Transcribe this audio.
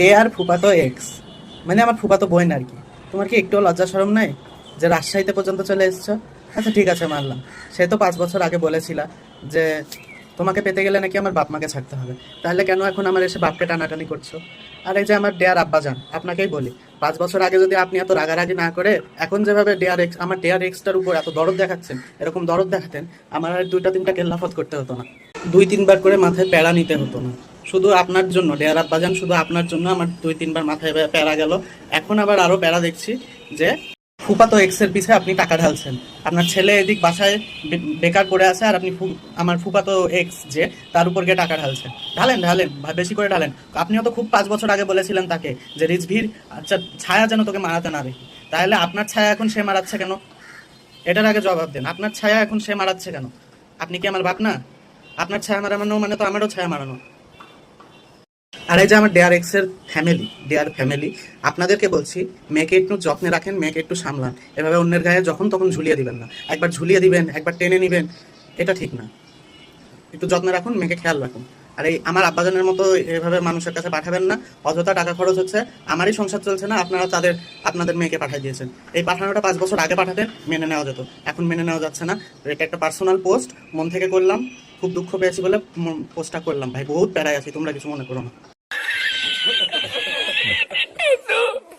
Day আর ফুপাতো x মানে আমার ফুপাতো বোন আর কি। তোমার কি একটু লজ্জা সরম নাই যে রাজশাহীতে পর্যন্ত চলে এসছো? আচ্ছা ঠিক আছে, মানলাম। সে তো পাঁচ বছর আগে বলেছিলা যে তোমাকে পেতে গেলে নাকি আমার বাপ মাকে ছাড়তে হবে। তাহলে কেন এখন আমার এসে বাপকে টানাটানি করছ? আর এই যে আমার ডেয়ার আব্বা যান আপনাকেই বলি, পাঁচ বছর আগে যদি আপনি এত রাগারাগি না করে এখন যেভাবে ডেয়ার এক্স আমার ডেয়ার এক্সটার উপর এত দরদ দেখাচ্ছেন, এরকম দরদ দেখাতেন, আমার আর দুইটা, তিনটা কেল্লাফত করতে হতো না। দুই, তিনবার করে মাথায় প্যারা নিতে হতো না। শুধু আপনার জন্য ডেয়ার আব্বাজান শুধু আপনার জন্য আমার দুই, তিনবার মাথায় প্যারা গেল। এখন আবার আরও প্যারা দেখছি যে ফুপাতো এক্সের পিছে আপনি টাকা ঢালছেন। আপনার ছেলে এদিক বাসায় বেকার পড়ে আছে আর আপনি আমার ফুপাতো এক্স যে, তার উপর গিয়ে টাকা ঢালছেন। ঢালেন ঢালেন বেশি করে ঢালেন। আপনিও তো খুব পাঁচ বছর আগে বলেছিলেন তাকে যে রিজভির আচ্ছা ছায়া যেন তোকে মারাতে না দেখি। তাহলে আপনার ছায়া এখন সে মারাচ্ছে কেন? এটার আগে জবাব দেন। আপনার ছায়া এখন সে মারাচ্ছে কেন? আপনি কি আমার বাপ না? আপনার ছায়া মারানো মানে তো আমারও ছায়া মারানো। আর এই যে আমার ডেয়ার এক্সের ফ্যামিলি ডেয়ার ফ্যামিলি আপনাদেরকে বলছি, মেয়েকে একটু যত্নে রাখেন, মেয়েকে একটু সামলান। এভাবে অন্যের গায়ে যখন তখন ঝুলিয়ে দিবেন না। একবার ঝুলিয়ে দিবেন, একবার টেনে নিবেন, এটা ঠিক না। একটু যত্নে রাখুন, মেয়েকে খেয়াল রাখুন। আর এই আমার আব্বাজানের মতো এভাবে মানুষের কাছে পাঠাবেন না। অযথা টাকা খরচ হচ্ছে, আমারই সংসার চলছে না, আপনারা তাদের, আপনাদের মেয়েকে পাঠিয়ে দিয়েছেন। এই পাঠানোটা পাঁচ বছর আগে পাঠাতেন, মেনে নেওয়া যেত। এখন মেনে নেওয়া যাচ্ছে না। এটা একটা পার্সোনাল পোস্ট মন থেকে করলাম, খুব দুঃখ পেয়েছি বলে পোস্টটা করলাম। ভাই, বহুত প্যারায় আছি, তোমরা কিছু মনে করো না। Edu!